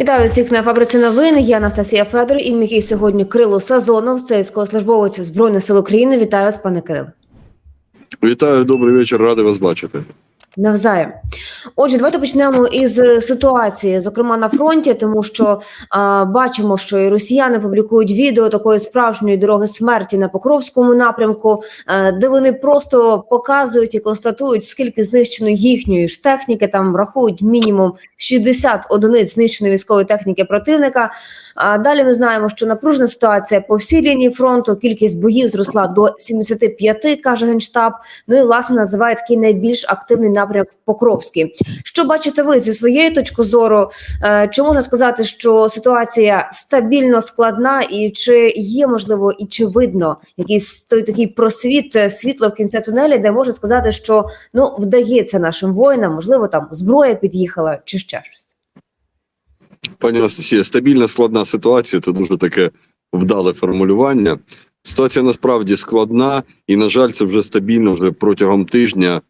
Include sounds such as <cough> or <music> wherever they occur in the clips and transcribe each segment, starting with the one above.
Вітаю всіх на фабриці новин. Я Анастасія Федор і мій сьогодні Крило Сазонов, це військовослужбовець Збройних сил України. Вітаю вас, пане Кирило. Вітаю, добрий вечір, радий вас бачити. Навзаєм. Отже, давайте почнемо із ситуації, зокрема на фронті, тому що а, бачимо, що і росіяни публікують відео такої справжньої дороги смерті на Покровському напрямку, е, де вони просто показують і констатують, скільки знищено їхньої ж техніки. Там рахують мінімум 60 одиниць знищеної військової техніки противника. А далі ми знаємо, що напружена ситуація по всій лінії фронту. Кількість боїв зросла до 75, каже генштаб. Ну і власне називає такий найбільш активний напрямок Покровський. Що бачите ви зі своєї точки зору? Е, Чи можна сказати, що ситуація стабільно складна, і чи є можливо і чи видно якийсь той такий просвіт е, світло в кінці тунелі, де можна сказати, що ну вдається нашим воїнам, можливо, там зброя під'їхала чи ще щось. Пані Анастасія, стабільна складна ситуація це дуже таке вдале формулювання. Ситуація насправді складна, і, на жаль, це вже стабільно вже протягом тижня.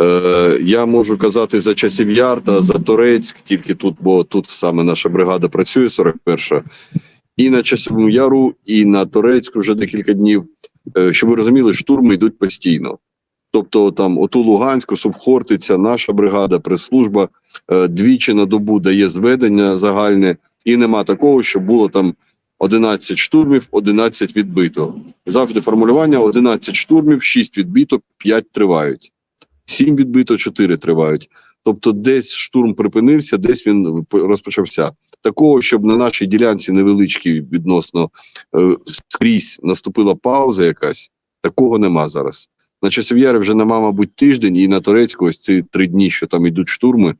Е, я можу казати за часів яр та за Торецьк, тільки тут, бо тут саме наша бригада працює 41-ша. І на часовому яру, і на Торецьку вже декілька днів. Е, щоб ви розуміли, штурми йдуть постійно. Тобто, там оту Луганську, Совхортиця, наша бригада, прес-служба е, двічі на добу дає зведення загальне, і нема такого, щоб було там 11 штурмів, 11 відбито. Завжди формулювання: 11 штурмів, 6 відбито, 5 тривають. 7 відбито, 4 тривають. Тобто, десь штурм припинився, десь він розпочався. Такого, щоб на нашій ділянці невеличкій відносно е, скрізь наступила пауза якась, такого нема зараз. На Часов'ярі вже нема, мабуть, тиждень, і на Турецьку ось ці три дні, що там йдуть штурми.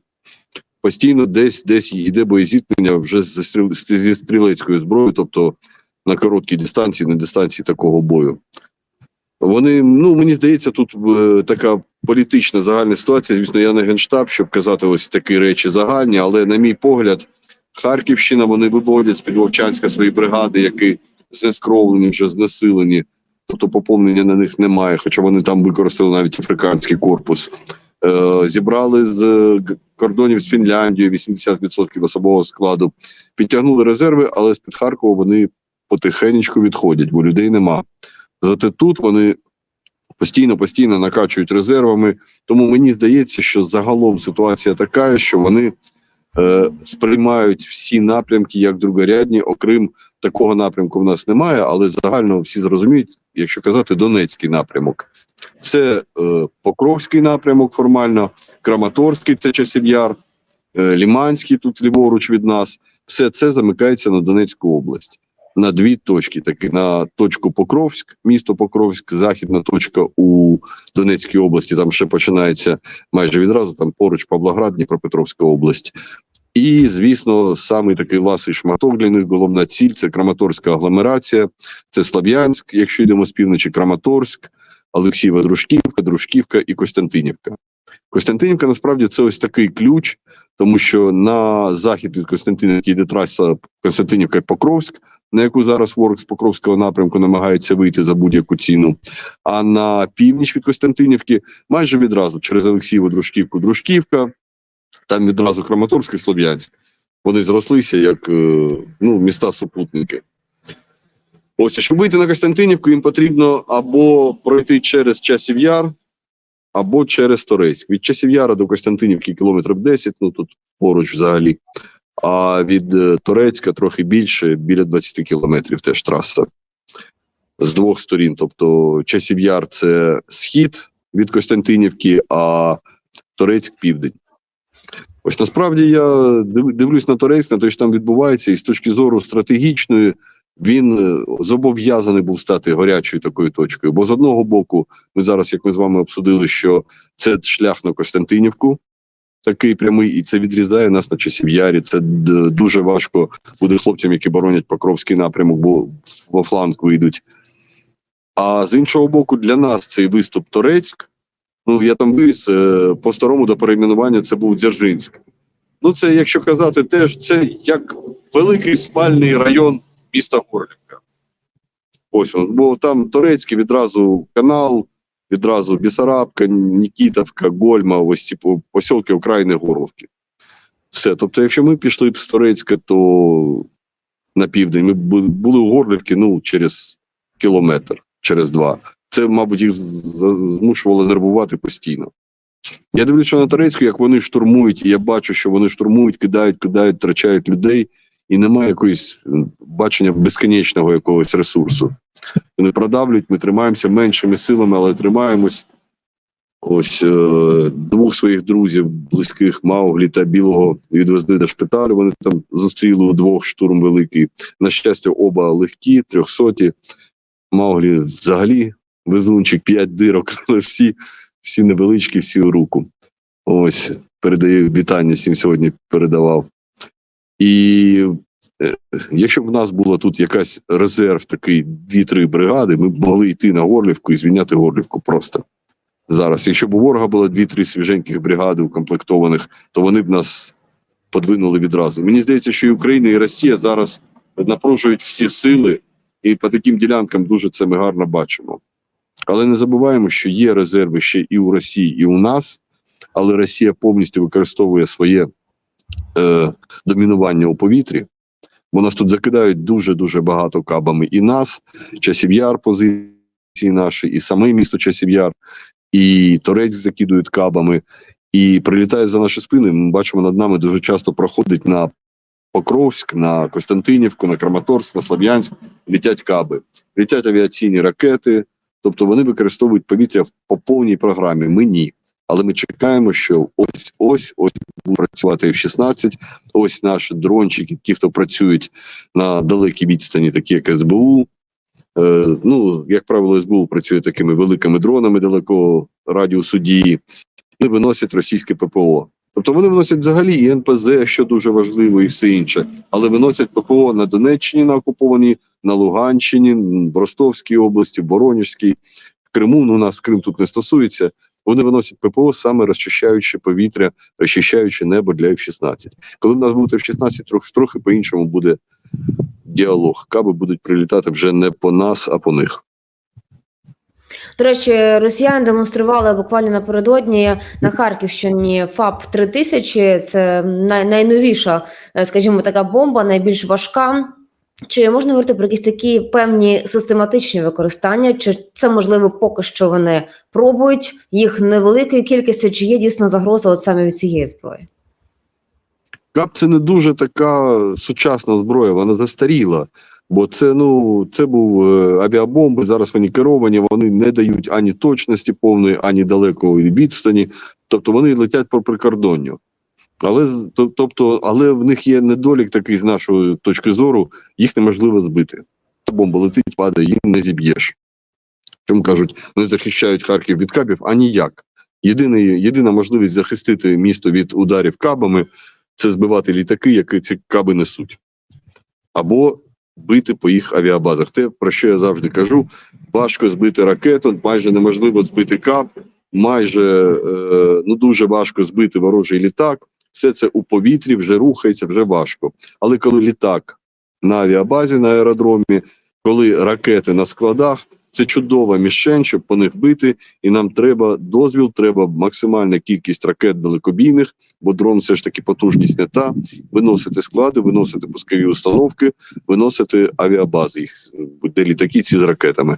Постійно десь десь йде боєзіткнення вже зі стрілецькою зброєю, тобто на короткій дистанції, на дистанції такого бою. Вони, ну мені здається, тут е, така політична загальна ситуація. Звісно, я не генштаб, щоб казати ось такі речі загальні, але, на мій погляд, Харківщина вони виводять з під Вовчанська свої бригади, які знескровлені, вже знесилені. Тобто поповнення на них немає, хоча вони там використали навіть африканський корпус. Е, зібрали з е, кордонів з Фінляндією 80% особового складу, підтягнули резерви, але з під Харкова вони потихеньку відходять, бо людей нема. Зате тут вони постійно постійно накачують резервами. Тому мені здається, що загалом ситуація така, що вони е, сприймають всі напрямки як другорядні, окрім такого напрямку в нас немає, але загально всі зрозуміють, якщо казати Донецький напрямок. Це е, Покровський напрямок формально, Краматорський це часів яр, е, Ліманський тут ліворуч від нас. Все це замикається на Донецьку область. На дві точки: таки на точку Покровськ, місто Покровськ, західна точка у Донецькій області. Там ще починається майже відразу. Там поруч Павлоград, Дніпропетровська область. І, звісно, самий такий ласий шматок для них, головна ціль це Краматорська агломерація, це Слав'янськ, якщо йдемо з півночі, Краматорськ, Олексієва Дружківка, Дружківка і Костянтинівка. Костянтинівка насправді це ось такий ключ, тому що на захід від Костянтинівки йде траса Костянтинівка і Покровськ, на яку зараз ворог з Покровського напрямку намагається вийти за будь-яку ціну. А на північ від Костянтинівки майже відразу через Олексієву Дружківку, Дружківка, там відразу Краматорськ і Слов'янськ. Вони зрослися як е, ну, міста супутники. Ось, щоб вийти на Костянтинівку, їм потрібно або пройти через часів яр, або через Торецьк. Від часів яра до Костянтинівки кілометрів 10, ну тут поруч взагалі. А від е, Торецька трохи більше, біля 20 кілометрів теж траса з двох сторін. Тобто часів яр це схід від Костянтинівки, а Торецьк південь. Ось насправді я дивлюсь на Торецьк, на те, що там відбувається, і з точки зору стратегічної він е, зобов'язаний був стати гарячою такою точкою. Бо з одного боку, ми зараз, як ми з вами обсудили, що це шлях на Костянтинівку, такий прямий, і це відрізає нас на часів ярі. Це дуже важко буде хлопцям, які боронять Покровський напрямок, бо во фланг вийдуть. А з іншого боку, для нас цей виступ Торецьк. Ну я там вивіз е, по старому до перейменування. Це був Дзержинськ. Ну, це, якщо казати, теж це як великий спальний район міста Горлівка. Ось він. Бо там Торецький відразу канал, відразу Бісарабка, Нікітовка, Гольма, ось ці по- посілки окраїни Горловки. Все. Тобто, якщо ми пішли б з Торецька, то на південь ми були у Горлівці ну, через кілометр, через два. Це, мабуть, їх змушувало нервувати постійно. Я дивлюся на Торецьку, як вони штурмують, і я бачу, що вони штурмують, кидають, кидають, втрачають людей, і немає якоїсь бачення безконечного якогось ресурсу. Вони продавлюють, ми тримаємося меншими силами, але тримаємось. Ось е, двох своїх друзів, близьких Мауглі та Білого, відвезли до шпиталю. Вони там зустріли удвох штурм великий. На щастя, оба легкі, трьохсоті. Мауглі взагалі везунчик, п'ять дирок, <laughs> але всі, всі невеличкі, всі у руку. Ось передаю вітання всім сьогодні передавав. І е, якщо б в нас була тут якась резерв, такий дві-три бригади, ми б могли йти на Горлівку і звільняти Горлівку просто зараз. Якщо б у ворога було дві-три свіженьких бригади укомплектованих, то вони б нас подвинули відразу. Мені здається, що і Україна, і Росія зараз напружують всі сили, і по таким ділянкам дуже це ми гарно бачимо. Але не забуваємо, що є резерви ще і у Росії, і у нас, але Росія повністю використовує своє е, домінування у повітрі. Бо нас тут закидають дуже дуже багато кабами і нас, часів яр позиції наші, і саме місто часів яр, і Торець закидують кабами, і прилітає за наші спини. Ми бачимо над нами дуже часто проходить на Покровськ, на Костянтинівку, на Краматорськ, на Слов'янськ. Літять каби, літять авіаційні ракети. Тобто вони використовують повітря по повній програмі. Ми ні. Але ми чекаємо, що ось ось ось буде працювати F-16, ось наші дрончики, ті, хто працюють на далекій відстані, такі як СБУ. Е, ну, як правило, СБУ працює такими великими дронами далекого радіусу дії, вони виносять російське ППО. Тобто вони виносять взагалі і НПЗ, що дуже важливо, і все інше, але виносять ППО на Донеччині, на окупованій, на Луганщині, в Ростовській області, в Воронежській, в Криму. Ну, у нас Крим тут не стосується. Вони виносять ППО, саме розчищаючи повітря, розчищаючи небо для F-16. Коли в нас буде F-16, трохи, трохи по-іншому буде діалог. Каби будуть прилітати вже не по нас, а по них. До речі, росіяни демонстрували буквально напередодні на Харківщині ФАП 3000 Це най- найновіша, е, скажімо, така бомба, найбільш важка. Чи можна говорити про якісь такі певні систематичні використання? Чи це можливо поки що вони пробують їх невеликої кількості? Чи є дійсно загроза от саме від цієї зброї? КАП це не дуже така сучасна зброя, вона застаріла. Бо це ну це був е, авіабомби. Зараз вони керовані, вони не дають ані точності повної, ані далекої відстані. Тобто вони летять по прикордонню. Але тобто, але в них є недолік такий з нашої точки зору, їх неможливо збити. Бомба летить, падає, її не зіб'єш. Чому кажуть, вони захищають Харків від кабів, а ніяк. Єдиний, єдина можливість захистити місто від ударів кабами це збивати літаки, які ці каби несуть, або бити по їх авіабазах. Те, про що я завжди кажу: важко збити ракету, майже неможливо збити каб, майже е, ну дуже важко збити ворожий літак. Все це у повітрі вже рухається, вже важко. Але коли літак на авіабазі на аеродромі, коли ракети на складах, це чудова мішень, щоб по них бити, і нам треба дозвіл, треба максимальна кількість ракет далекобійних, бо дрон все ж таки потужність не та. Виносити склади, виносити пускові установки, виносити авіабази, їх, де літаки ці з ракетами.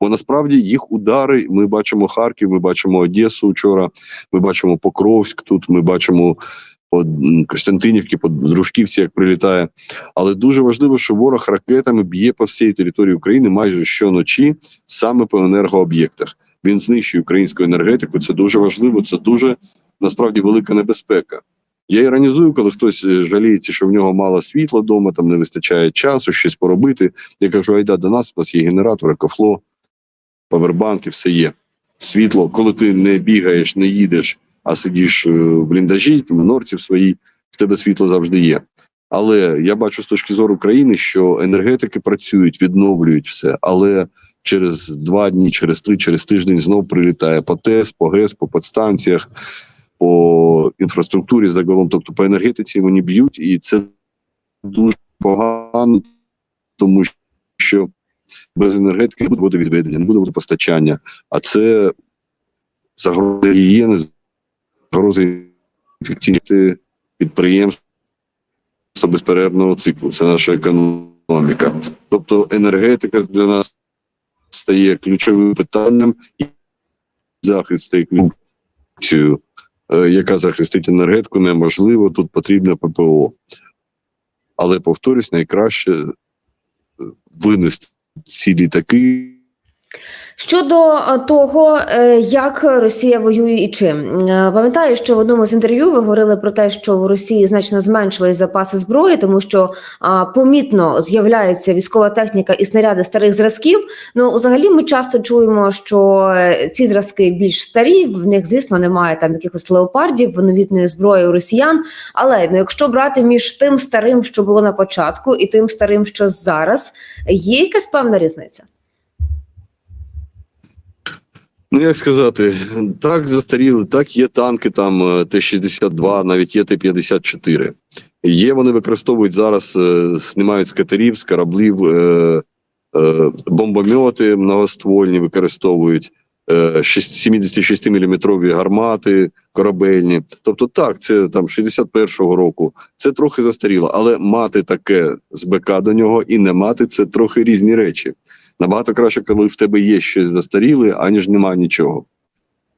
Бо насправді їх удари. Ми бачимо Харків, ми бачимо Одесу вчора, ми бачимо Покровськ. Тут ми бачимо по Костянтинівці, по Дружківці, як прилітає. Але дуже важливо, що ворог ракетами б'є по всій території України майже щоночі, саме по енергооб'єктах. Він знищує українську енергетику. Це дуже важливо. Це дуже насправді велика небезпека. Я іронізую, коли хтось е, жаліється, що в нього мало світла вдома, там не вистачає часу, щось поробити. Я кажу: айда до нас, у нас є генератор, екофло, павербанки, все є. Світло, коли ти не бігаєш, не їдеш, а сидиш е, в бліндажі, в норці в своїй, в тебе світло завжди є. Але я бачу з точки зору країни, що енергетики працюють, відновлюють все, але через два дні, через три, через тиждень знов прилітає по ТЕС, по ГЕС, по подстанціях, по інфраструктурі загалом, тобто по енергетиці вони б'ють, і це дуже погано, тому що без енергетики не буде водовідведення, не буде водопостачання, а це загроза гігієни, інфекційної підприємства безперервного циклу. Це наша економіка. Тобто енергетика для нас стає ключовим питанням і захист стає е, яка захистить енергетику, неможливо. Тут потрібно ППО. Але повторюсь, найкраще е, винести ці літаки Щодо е, того, е, як Росія воює і чим, Е, пам'ятаю, що в одному з інтерв'ю ви говорили про те, що в Росії значно зменшились запаси зброї, тому що помітно з'являється військова техніка і снаряди старих зразків. Ну, взагалі, ми часто чуємо, що ці зразки більш старі, в них, звісно, немає там якихось леопардів, новітної зброї у росіян. Але ну, якщо брати між тим старим, що було на початку, і тим старим, що зараз, є якась певна різниця. Ну, як сказати, так застаріли, так є танки, там е, Т-62, навіть є Т-54. Є, вони використовують зараз, е, знімають з катерів, з кораблів, е, е, бомбомети многоствольні використовують, е, 76-мм гармати корабельні. Тобто, так, це там 61-го року, це трохи застаріло, але мати таке з БК до нього і не мати це трохи різні речі. Набагато краще, коли в тебе є щось застаріле, аніж немає нічого.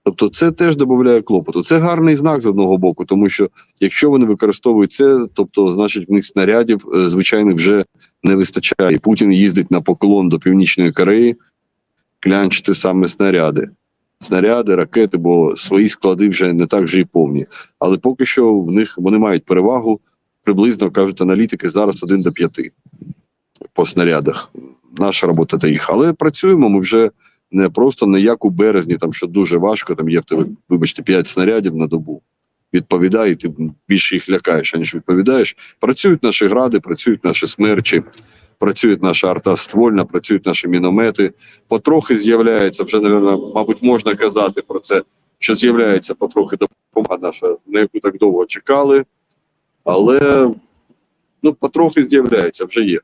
Тобто, це теж додає клопоту. Це гарний знак з одного боку, тому що якщо вони використовують це, тобто, значить, в них снарядів е, звичайно вже не вистачає. Путін їздить на поклон до Північної Кореї, клянчити саме снаряди. Снаряди, ракети, бо свої склади вже не так вже і повні. Але поки що в них вони мають перевагу приблизно кажуть аналітики зараз 1 до 5 по снарядах наша робота та їх. Але працюємо ми вже не просто не як у березні, там що дуже важко. Там є в тебе, вибачте, 5 снарядів на добу. Відповідає, і ти більше їх лякаєш, аніж відповідаєш. Працюють наші гради, працюють наші смерчі, працюють наша арта ствольна, працюють наші міномети. Потрохи з'являється, вже, напевно, мабуть, можна казати про це, що з'являється потрохи допомога наша, на яку так довго чекали. Але ну, потрохи з'являється, вже є.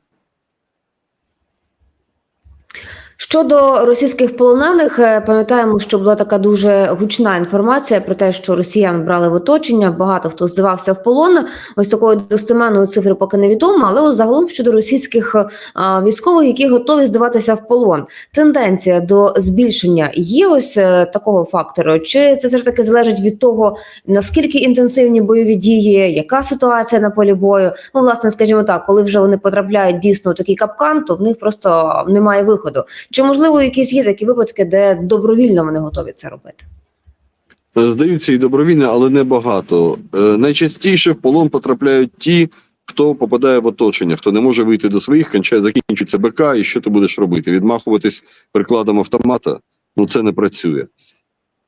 Щодо російських полонених, е, пам'ятаємо, що була така дуже гучна інформація про те, що росіян брали в оточення. Багато хто здавався в полон. Ось такої достеменної цифри поки невідомо, але ось загалом щодо російських а, військових, які готові здаватися в полон. Тенденція до збільшення є ось е, такого фактору. Чи це все ж таки залежить від того, наскільки інтенсивні бойові дії, яка ситуація на полі бою? Ну, власне, скажімо так, коли вже вони потрапляють дійсно у такий капкан, то в них просто немає виходу. Чи можливо якісь є такі випадки, де добровільно вони готові це робити? Здаються і добровільно, але не багато. Е, найчастіше в полон потрапляють ті, хто попадає в оточення, хто не може вийти до своїх, кончає, закінчується БК, і що ти будеш робити? Відмахуватись прикладом автомата? Ну це не працює.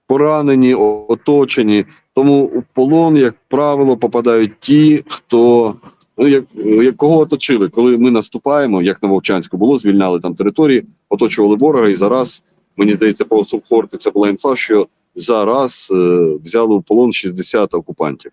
Поранені, оточені. Тому у полон, як правило, попадають ті, хто. Ну, як, як кого оточили, коли ми наступаємо, як на Вовчанську було, звільняли там території, оточували ворога, і зараз, мені здається, по Сухорти це була інфа, що зараз е, взяли у полон 60 окупантів.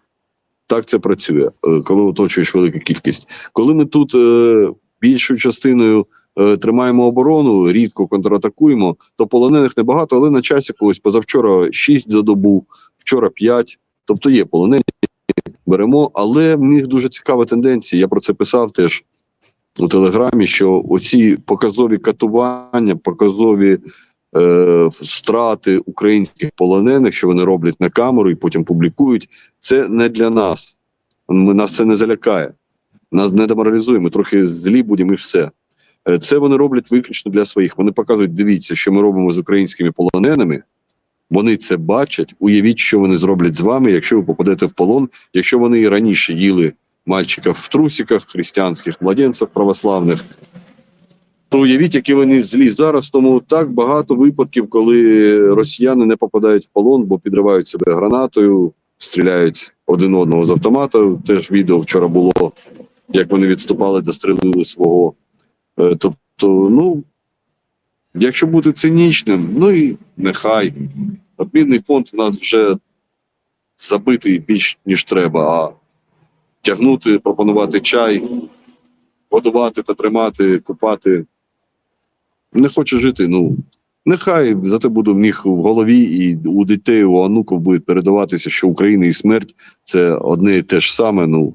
Так це працює, е, коли оточуєш велику кількість. Коли ми тут е, більшою частиною е, тримаємо оборону, рідко контратакуємо, то полонених небагато, але на часі колись позавчора 6 за добу, вчора 5. Тобто є полонені, беремо, але в них дуже цікава тенденція. Я про це писав теж у телеграмі, що оці показові катування, показові е, страти українських полонених, що вони роблять на камеру і потім публікують, це не для нас. Ми, нас це не залякає, нас не деморалізує, ми трохи злі будемо і все. Е, Це вони роблять виключно для своїх. Вони показують, дивіться, що ми робимо з українськими полоненими. Вони це бачать. Уявіть, що вони зроблять з вами, якщо ви попадете в полон, якщо вони і раніше їли мальчиків в трусиках, християнських младенців православних, то уявіть, які вони злі зараз. Тому так багато випадків, коли росіяни не попадають в полон, бо підривають себе гранатою, стріляють один одного з автомата. Теж відео вчора було, як вони відступали, дострелили свого. Е, Тобто, ну якщо бути цинічним, ну і нехай. Обмінний фонд у нас вже забитий більш ніж треба, а тягнути, пропонувати чай, годувати та тримати, купати. Не хоче жити, ну Нехай зате буде в них в голові, і у дітей, у онуків буде передаватися, що Україна і смерть це одне і те ж саме. Ну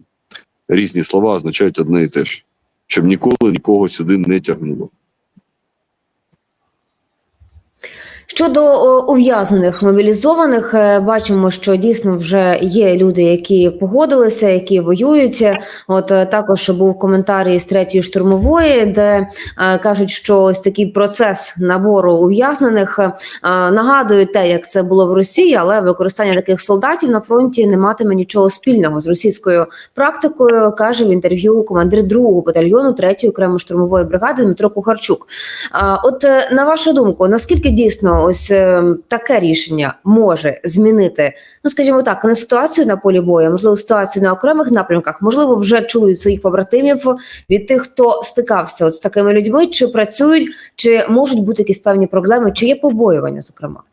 різні слова означають одне і те ж, щоб ніколи нікого сюди не тягнуло. Щодо ув'язнених мобілізованих, е, бачимо, що дійсно вже є люди, які погодилися, які воюють. От е, також був коментар із третьої штурмової, де е, кажуть, що ось такий процес набору ув'язнених е, нагадує те, як це було в Росії, але використання таких солдатів на фронті не матиме нічого спільного з російською практикою. каже в інтерв'ю командир другого батальйону третьої окремої штурмової бригади Дмитро Кухарчук. А от е, на вашу думку, наскільки дійсно ось е, таке рішення може змінити, ну скажімо так, не ситуацію на полі бою, а, можливо, ситуацію на окремих напрямках, можливо, вже чули своїх побратимів від тих, хто стикався от з такими людьми, чи працюють, чи можуть бути якісь певні проблеми, чи є побоювання, зокрема.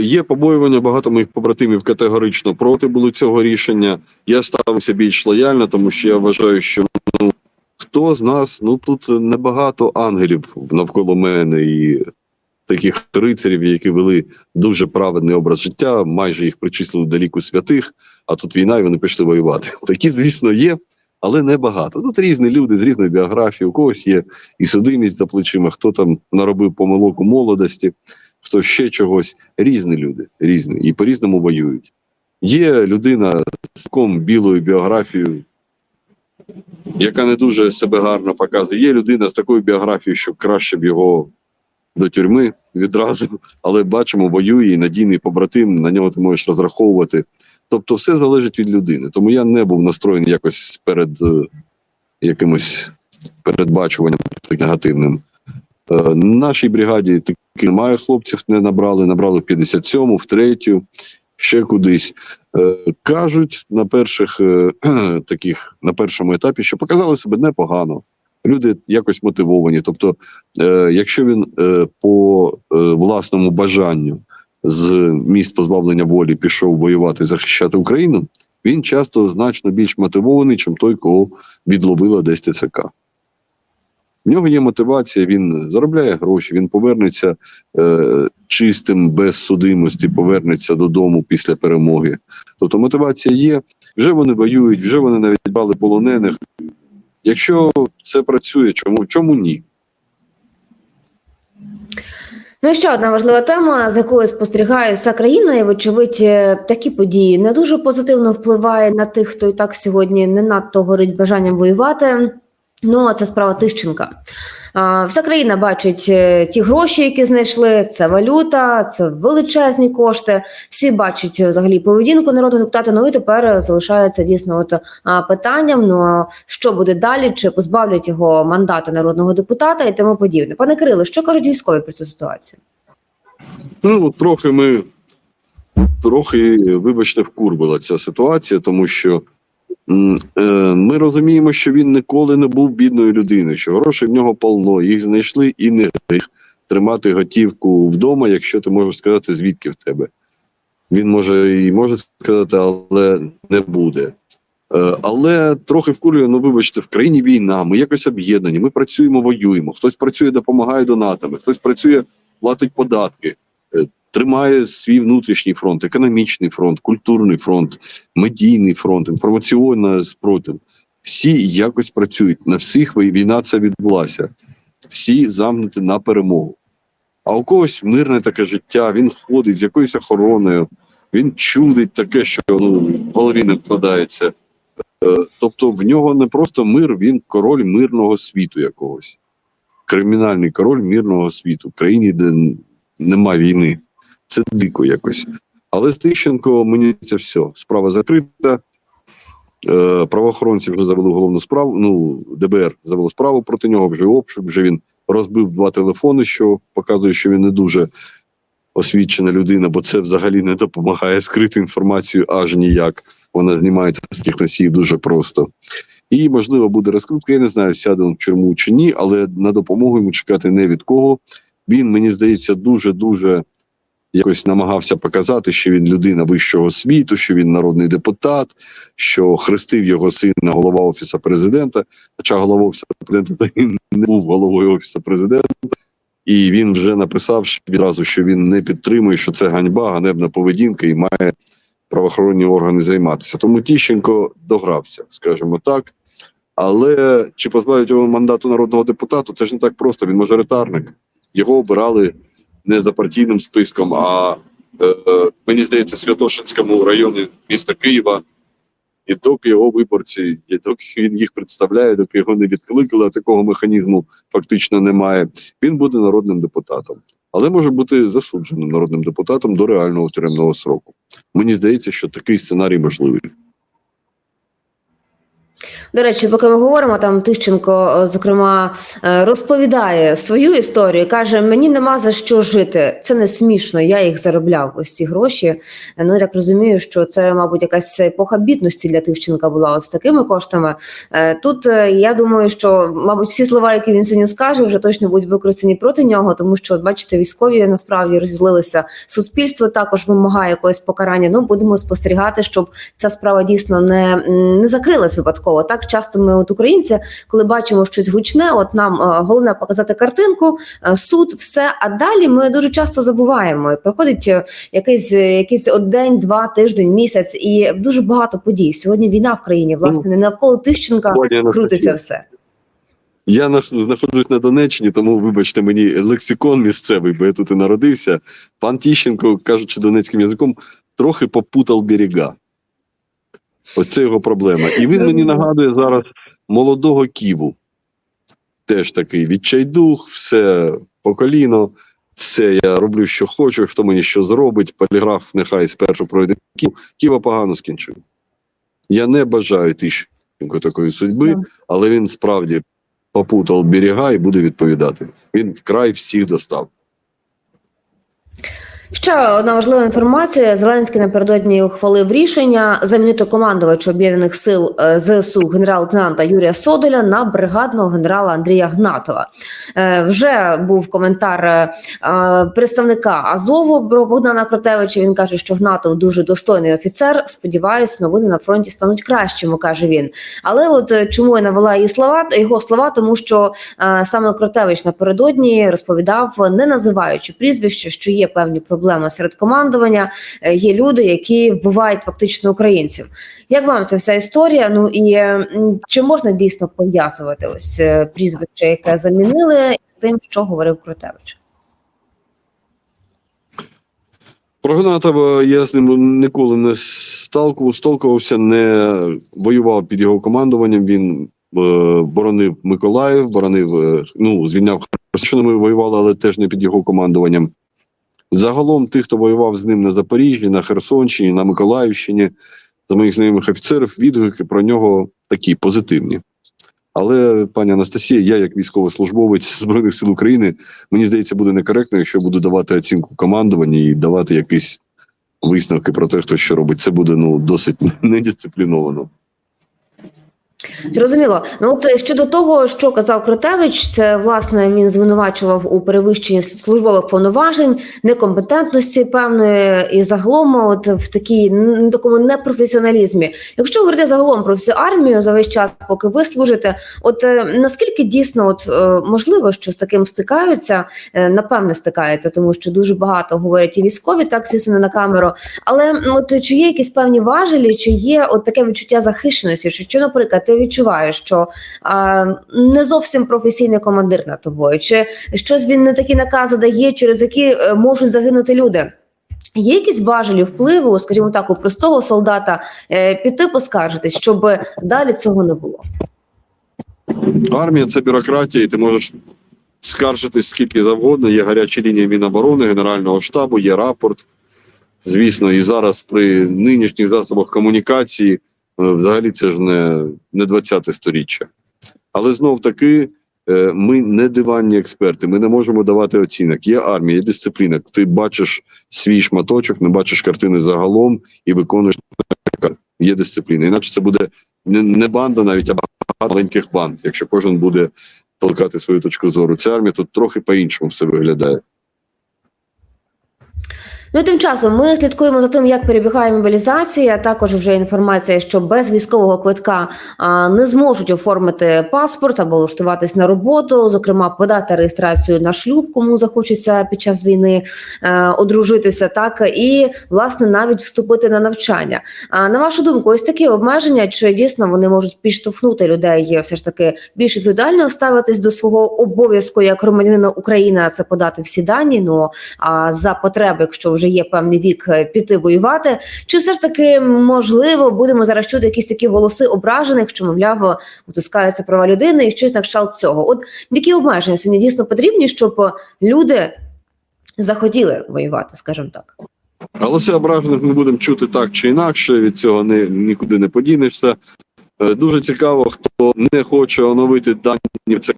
Є побоювання, багато моїх побратимів категорично проти були цього рішення. Я ставився більш лояльно, тому що я вважаю, що ну хто з нас, ну тут небагато ангелів навколо мене і таких рицарів, які вели дуже праведний образ життя, майже їх причислили до ліку святих, а тут війна, і вони пішли воювати. <laughs> Такі, звісно, є, але небагато. Тут різні люди з різної біографії, у когось є і судимість за плечима, хто там наробив помилок у молодості, хто ще чогось. Різні люди, різні, і по-різному воюють. Є людина з таком білою біографією, яка не дуже себе гарно показує. Є людина з такою біографією, що краще б його до тюрми відразу, але бачимо, воює і надійний побратим, на нього ти можеш розраховувати. Тобто, все залежить від людини. Тому я не був настроєний якось перед е, якимось передбачуванням негативним. Е, нашій бригаді таки немає хлопців, не набрали, набрали в 57-му, в третю, ще кудись. Е, кажуть на перших <clears throat> таких на першому етапі, що показали себе непогано. Люди якось мотивовані. Тобто, е, якщо він е, по е, власному бажанню з місць позбавлення волі пішов воювати захищати Україну, він часто значно більш мотивований, чим той, кого відловила десь ТЦК. В нього є мотивація, він заробляє гроші, він повернеться е, чистим, без судимості, повернеться додому після перемоги. Тобто мотивація є, вже вони воюють, вже вони навіть брали полонених. Якщо це працює, чому, чому ні? Ну і ще одна важлива тема, з якою спостерігає вся країна, і вочевидь, е, такі події не дуже позитивно впливає на тих, хто і так сьогодні не надто горить бажанням воювати. Ну, а це справа Тищенка. Вся країна бачить е, ті гроші, які знайшли. Це валюта, це величезні кошти. Всі бачать е, взагалі поведінку народного депутата. Ну і тепер е, залишається дійсно от питанням: ну а що буде далі? Чи позбавлять його мандата народного депутата і тому подібне? Пане Кирило, що кажуть військові про цю ситуацію? Ну, трохи ми трохи, вибачте, вкурбила ця ситуація, тому що ми розуміємо, що він ніколи не був бідною людиною, що грошей в нього полно, їх знайшли і не гріх тримати готівку вдома, якщо ти можеш сказати, звідки в тебе. Він може і може сказати, але не буде. Е, Але трохи вкурює, ну вибачте, в країні війна, ми якось об'єднані, ми працюємо, воюємо. Хтось працює, допомагає донатами, хтось працює, платить податки, е, тримає свій внутрішній фронт, економічний фронт, культурний фронт, медійний фронт, інформаційний спротив. Всі якось працюють. На всіх війна це відбулася. Всі замнуті на перемогу. А у когось мирне таке життя, він ходить з якоюсь охороною, він чудить таке, що ну, в голові не вкладається. Е, Тобто в нього не просто мир, він король мирного світу якогось. Кримінальний король мирного світу країні, де нема війни. Це дико якось. Але з Тищенко мені це все. Справа закрита. Е, правоохоронці вже завели головну справу. Ну, ДБР завело справу проти нього, вже обшук, вже він розбив два телефони, що показує, що він не дуже освічена людина, бо це взагалі не допомагає скрити інформацію аж ніяк. Вона знімається з тих носіїв дуже просто. І, можливо, буде розкрутка. Я не знаю, сяде він в тюрму чи ні, але на допомогу йому чекати не від кого. Він, мені здається, дуже-дуже якось намагався показати, що він людина вищого світу, що він народний депутат, що хрестив його сина голова офісу президента. Хоча голова офісу президента він не був головою офісу президента. і він вже написав відразу, що він не підтримує, що це ганьба, ганебна поведінка і має правоохоронні органи займатися. Тому Тіщенко догрався, скажімо так. Але чи позбавить його мандату народного депутата, це ж не так просто. Він мажоритарник. Його обирали не за партійним списком, а е, е, мені здається, Святошинському районі міста Києва. І доки його виборці, і доки він їх представляє, доки його не відкликали, а такого механізму фактично немає. Він буде народним депутатом, але може бути засудженим народним депутатом до реального тюремного сроку. Мені здається, що такий сценарій можливий. До речі, поки ми говоримо, там Тищенко, е, зокрема, е, розповідає свою історію. каже: мені нема за що жити. Це не смішно. Я їх заробляв. Ось ці гроші. Е, Ну я так розумію, що це, мабуть, якась епоха бідності для Тищенка була з такими коштами. Тут я думаю, що мабуть всі слова, які він сьогодні скаже, вже точно будуть використані проти нього, тому що, от бачите, військові насправді розізлилися. Суспільство також вимагає якогось покарання. Ну будемо спостерігати, щоб ця справа дійсно не, не закрилась випадково. Так часто ми, от українці, коли бачимо щось гучне, от нам е, головне показати картинку, е, суд, все. А далі ми дуже часто забуваємо. І Проходить е, якийсь, е, якийсь от день, два, тиждень, місяць, і дуже багато подій. Сьогодні війна в країні, власне, не навколо Тищенка крутиться все. Я нах- знаходжусь на Донеччині, тому вибачте мені лексикон місцевий, бо я тут і народився. Пан Тіщенко, кажучи донецьким язиком, трохи попутав берега. Ось це його проблема. І він мені нагадує зараз молодого Ківу. Теж такий відчайдух, все по коліно, все я роблю, що хочу, хто мені що зробить. Поліграф нехай спершу пройде Ків. Ківа погано скінчив. Я не бажаю Тіщенко такої судьби, але він справді попутав берега і буде відповідати. Він вкрай всіх достав. Ще одна важлива інформація. Зеленський напередодні ухвалив рішення замінити командувача об'єднаних сил е, ЗСУ генерал-лейтенанта Юрія Содоля на бригадного генерала Андрія Гнатова. Е, Вже був коментар е, представника Азову Богдана Кротевича. Він каже, що Гнатов дуже достойний офіцер. Сподіваюсь, новини на фронті стануть кращими, каже він. Але от чому я навела її слова його слова, тому що саме Кротевич напередодні розповідав, не називаючи прізвище, що є певні проблеми серед командування. е, Є люди, які вбивають фактично українців. Як вам ця вся історія? Ну і е, чи можна дійсно пов'язувати ось е, прізвище, яке замінили, з тим, що говорив Кротевич? Про Гнатова я з ним ніколи не сталкував, сталкувався, не воював під його командуванням. Він е, боронив Миколаїв, боронив, е, ну, звільняв Херсон, ми воювали, але теж не під його командуванням. Загалом, тих, хто воював з ним на Запоріжжі, на Херсонщині, на Миколаївщині, за моїх знайомих офіцерів, відгуки про нього такі позитивні. Але, пані Анастасія, я, як військовослужбовець Збройних сил України, мені здається, буде некоректно, якщо буду давати оцінку командуванні і давати якісь висновки про те, хто що робить. Це буде ну досить <laughs> недисципліновано. Зрозуміло. Ну от е, щодо того, що казав Кротевич, це власне він звинувачував у перевищенні службових повноважень, некомпетентності певної і загалом, от в такій такому непрофесіоналізмі. Якщо говорити загалом про всю армію за весь час, поки ви служите, от е, наскільки дійсно от е, можливо, що з таким стикаються, напевне стикаються, тому що дуже багато говорять і військові, так звісно, не на камеру. Але от чи є якісь певні важелі, чи є от таке відчуття захищеності, чи наприклад, ти відчуваєш, що а, не зовсім професійний командир над тобою, чи щось він не такі накази дає, через які е, можуть загинути люди. Є якісь важелі впливу, скажімо так, у простого солдата е, піти поскаржитись, щоб далі цього не було. Армія це бюрократія, і ти можеш скаржитись скільки завгодно. Є гаряча лінія Міноборони, Генерального штабу, є рапорт. Звісно, і зараз при нинішніх засобах комунікації взагалі це ж не, не 20-те сторіччя. Але знов таки е, ми не диванні експерти, ми не можемо давати оцінок. Є армія, є дисципліна. Ти бачиш свій шматочок, не бачиш картини загалом і виконуєш є дисципліна. Іначе це буде не банда, навіть а багато маленьких банд, якщо кожен буде толкати свою точку зору. Ця армія тут трохи по-іншому все виглядає. Ну, тим часом ми слідкуємо за тим, як перебігає мобілізація. Також вже інформація, що без військового квитка а, не зможуть оформити паспорт або влаштуватись на роботу, зокрема, подати реєстрацію на шлюб, кому захочеться під час війни е, одружитися, так і власне навіть вступити на навчання. А на вашу думку, ось такі обмеження, чи дійсно вони можуть підштовхнути людей все ж таки більш відповідально ставитись до свого обов'язку як громадянина України, а це подати всі дані. Ну а за потреби, якщо вже є певний вік, е, піти воювати. Чи все ж таки можливо будемо зараз чути якісь такі голоси ображених, що мовляв утискаються права людини і щось на кшталт цього? От які обмеження сьогодні дійсно потрібні, щоб люди захотіли воювати, скажімо так. Це ображених ми будемо чути так чи інакше. Від цього не, нікуди не подінешся. Е, Дуже цікаво, хто не хоче оновити дані ЦК,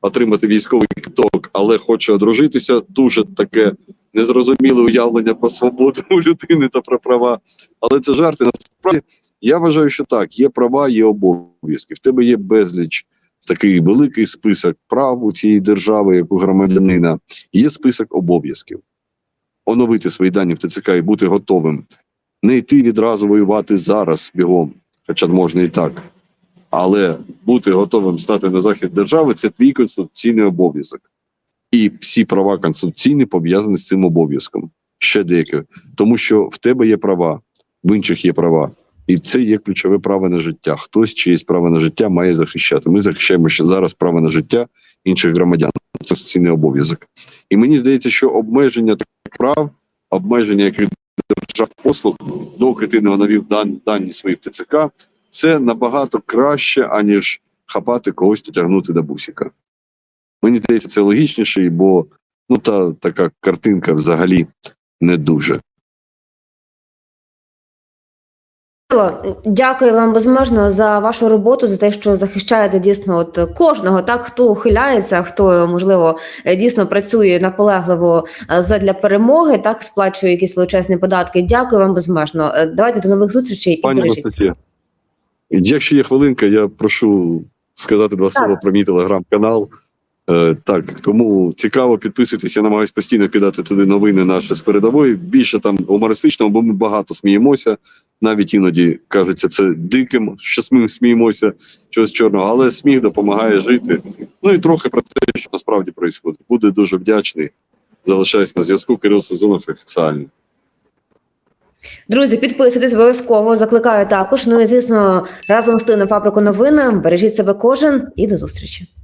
отримати військовий квиток, але хоче одружитися. Дуже таке незрозуміле уявлення про свободу у людини та про права. Але це жарти. Насправді я вважаю, що так: є права, є обов'язки. В тебе є безліч такий великий список прав у цієї держави, як у громадянина. Є список обов'язків оновити свої дані в ТЦК і бути готовим. Не йти відразу воювати зараз бігом, хоча можна і так. Але бути готовим стати на захист держави це твій конституційний обов'язок. І всі права конституційні пов'язані з цим обов'язком. Ще деяке. Тому що в тебе є права, в інших є права. І це є ключове право на життя. Хтось чиєсь право на життя має захищати. Ми захищаємо ще зараз право на життя інших громадян. Це конституційний обов'язок. І мені здається, що обмеження прав, обмеження яких держав послуг, доки ти не оновив дан, дані свої в ТЦК, це набагато краще, аніж хапати когось та тягнути до бусика. Мені здається, це логічніше, бо ну та така картинка взагалі не дуже. Дякую вам безмежно за вашу роботу, за те, що захищаєте дійсно от кожного, так хто ухиляється, хто можливо дійсно працює наполегливо е, задля перемоги, так сплачує якісь величезні податки. Дякую вам безмежно. Е, Давайте до нових зустрічей і Пані бережіть Анастасія, себе. Якщо є хвилинка, я прошу сказати два слова про мій телеграм-канал. Е, так, кому цікаво, підписуйтесь, я намагаюся постійно кидати туди новини наші з передової. Більше там гумористичного, бо ми багато сміємося. Навіть іноді кажеться це диким, що ми сміємося чогось чорного, але сміх допомагає жити. Ну і трохи про те, що насправді відбувається. Буду дуже вдячний. Залишаюсь на зв'язку. Кирил Сезонов офіціально. Друзі, підписуйтесь обов'язково. Закликаю також. Ну і звісно, разом з на фабрику новин. Бережіть себе кожен і до зустрічі.